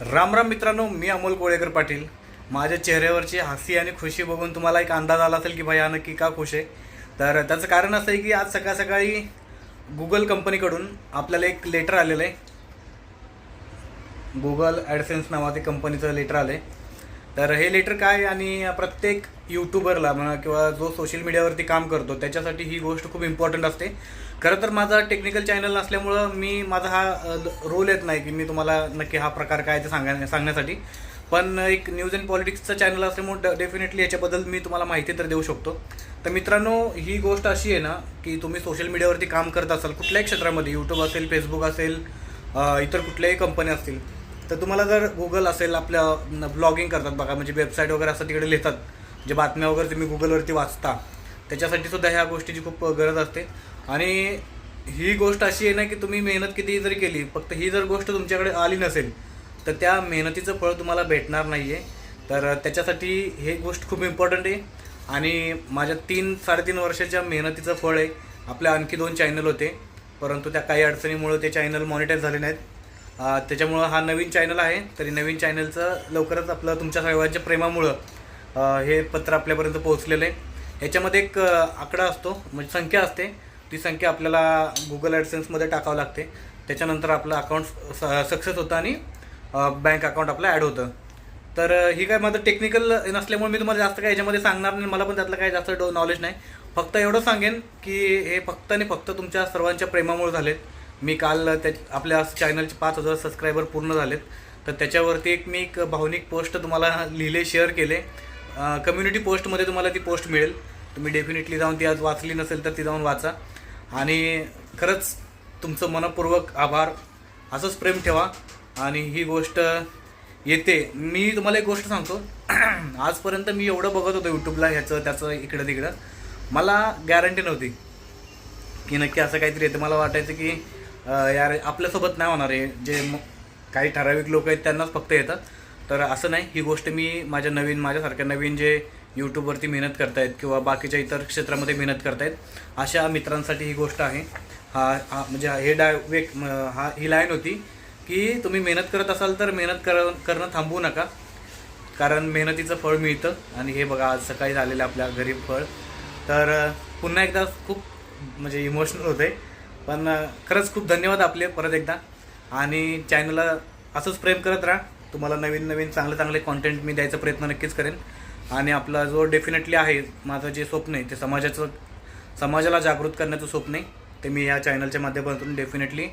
राम राम मित्रांनो मी अमोल कोळेकर पाटील. माझ्या चेहऱ्यावरची हसी आणि खुशी बघून तुम्हाला एक अंदाज आला असेल की भाई हा नक्की का खुश आहे? तर त्याचं कारण असं आहे की आज सकाळ सकाळी गुगल कंपनीकडून आपल्याला एक लेटर आलेलं आहे. गुगल ॲडसेन्स नावाचे कंपनीचं लेटर आलं आहे तर हे लेटर काय आणि प्रत्येक यूट्यूबरला म्हणा किंवा जो सोशल मीडियावरती काम करतो त्याच्यासाठी ही गोष्ट खूप इम्पॉर्टंट असते. खरं तर माझा टेक्निकल चॅनल नसल्यामुळं मी माझा हा रोल येत नाही की मी तुम्हाला नक्की हा प्रकार काय ते सांगा सांगण्यासाठी. पण एक न्यूज अँड पॉलिटिक्सचं चॅनल असल्यामुळे डेफिनेटली याच्याबद्दल मी तुम्हाला माहिती तर देऊ शकतो. तर मित्रांनो ही गोष्ट अशी आहे ना की तुम्ही सोशल मीडियावरती काम करत असाल कुठल्याही क्षेत्रामध्ये यूट्यूब असेल फेसबुक असेल इतर कुठल्याही कंपन्या असतील तर तुम्हाला जर गुगल असेल आपल्या ब्लॉगिंग करतात बघा म्हणजे वेबसाईट वगैरे असं तिकडे लिहितात जे बातम्या वगैरे तुम्ही गुगलवरती वाचता. त्याच्यासाठी सुद्धा ह्या गोष्टीची खूप गरज असते. आणि ही गोष्ट अशी आहे ना की तुम्ही मेहनत कितीही जरी केली फक्त ही जर गोष्ट तुमच्याकडे आली नसेल तर त्या मेहनतीचं फळ तुम्हाला भेटणार नाही आहे तर त्याच्यासाठी हे गोष्ट खूप इम्पॉर्टंट आहे. आणि माझ्या तीन साडेतीन वर्षाच्या मेहनतीचं फळ आहे. आपल्या आणखी दोन चॅनल होते. परंतु त्या काही अडचणीमुळे ते चॅनल मॉनिटाईज झाले नाहीत. त्याच्यामुळं हा नवीन चॅनल आहे. तरी नवीन चॅनलचं लवकरच आपलं तुमच्या सर्वांच्या प्रेमामुळं हे पत्र आपल्यापर्यंत पोहोचलेलं आहे याच्यामध्ये एक आकडा असतो म्हणजे संख्या असते. ती संख्या आपल्याला गुगल ॲडसेन्समध्ये टाकावं लागते. त्याच्यानंतर आपलं अकाउंट सक्सेस होतं आणि बँक अकाउंट आपलं ॲड होतं. तर ही काय माझं टेक्निकल नसल्यामुळे मी तुम्हाला जास्त काय याच्यामध्ये सांगणार नाही. मला पण त्यातलं काय जास्त डो नॉलेज नाही. फक्त एवढं सांगेन की हे फक्त आणि फक्त तुमच्या सर्वांच्या प्रेमामुळे झालेत. मी काल त्या आपल्या चॅनलचे पाच हजार सबस्क्रायबर पूर्ण झालेत. तर त्याच्यावरती एक मी एक भावनिक पोस्ट तुम्हाला लिहिले शेअर केले. कम्युनिटी पोस्टमध्ये तुम्हाला ती पोस्ट मिळेल. तुम्ही डेफिनेटली जाऊन ती आज वाचली नसेल तर ती जाऊन वाचा. आणि खरंच तुमचं मनपूर्वक आभार. असंच प्रेम ठेवा. आणि ही गोष्ट येते. मी तुम्हाला एक गोष्ट सांगतो. आजपर्यंत मी एवढं बघत होतो यूट्यूबला ह्याचं त्याचं इकडं तिकडं मला गॅरंटी नव्हती. की नक्की असं काहीतरी येतं. मला वाटायचं की यार आपल्यासोबत नाही होणार आहे जे काही ठराविक लोक आहेत त्यांनाच फक्त येतं. तर असं नाही ही गोष्ट मी माझ्या नवीन माझ्यासारख्या नवीन जे यूट्यूबवरती मेहनत करतायत किंवा बाकीच्या इतर क्षेत्रामध्ये मेहनत करतायत अशा मित्रांसाठी ही गोष्ट आहे. हा हा म्हणजे हे डाय वेक हा ही लाईन होती की तुम्ही मेहनत करत असाल तर मेहनत कर करणं थांबवू नका. कारण मेहनतीचं फळ मिळतं आणि हे बघा आज सकाळी झालेलं आपल्या घरी फळ. तर पुन्हा एकदा खूप म्हणजे इमोशनल होते पण खरंच खूप धन्यवाद आपले परत एकदा. आणि चॅनलला असंच प्रेम करत राहा. तुम्हाला नवीन नवीन चांगले चांगले कॉन्टेंट मी द्यायचा प्रयत्न नक्कीच करेन. आणि आपला जो डेफिनेटली आहे माझं जे स्वप्न आहे ते समाजाचं समाजाला जागृत करण्याचं स्वप्न आहे ते मी ह्या चॅनलच्या माध्यमातून डेफिनेटली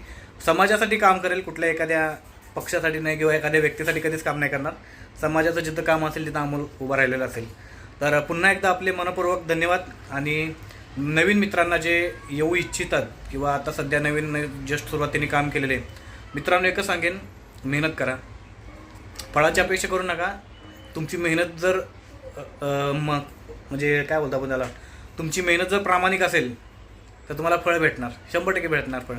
समाजासाठी काम करेल. कुठल्या एखाद्या पक्षासाठी नाही किंवा एखाद्या व्यक्तीसाठी कधीच काम नाही करणार. समाजाचं जिथं काम असेल तिथं अमोल उभं राहिलेलं असेल. तर पुन्हा एकदा आपले मनपूर्वक धन्यवाद. आणि नवीन मित्रांना जे येऊ इच्छितात किंवा आता सध्या नवीन जस्ट सुरुवातीने काम केलेले मित्रांनो एकच सांगेन मेहनत करा. फळाची अपेक्षा करू नका. तुमची मेहनत जर म म्हणजे काय बोलतो आपण त्याला? तुमची मेहनत जर प्रामाणिक असेल तर तुम्हाला फळ भेटणार. शंभर टक्के भेटणार फळ.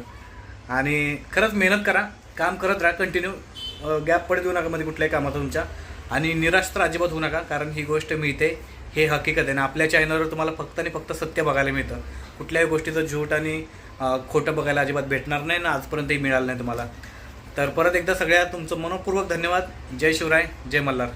आणि खरंच मेहनत करा. काम करत राहा. कंटिन्यू गॅप पडत देऊ नका मध्ये कुठल्याही कामाचा तुमच्या. आणि निराश तर अजिबात होऊ नका कारण ही गोष्ट मिळते. हे हकीकत आहे. ना आपल्या चॅनलवर तुम्हाला फक्त आणि फक्त सत्य बघायला मिळतं. कुठल्याही गोष्टीचं झूट आणि खोटं बघायला अजिबात भेटणार नाही ना आजपर्यंतही मिळालं नाही तुम्हाला. तर परत एकदा सगळ्या तुमचं मनपूर्वक धन्यवाद. जय शिवराय जय मल्हार.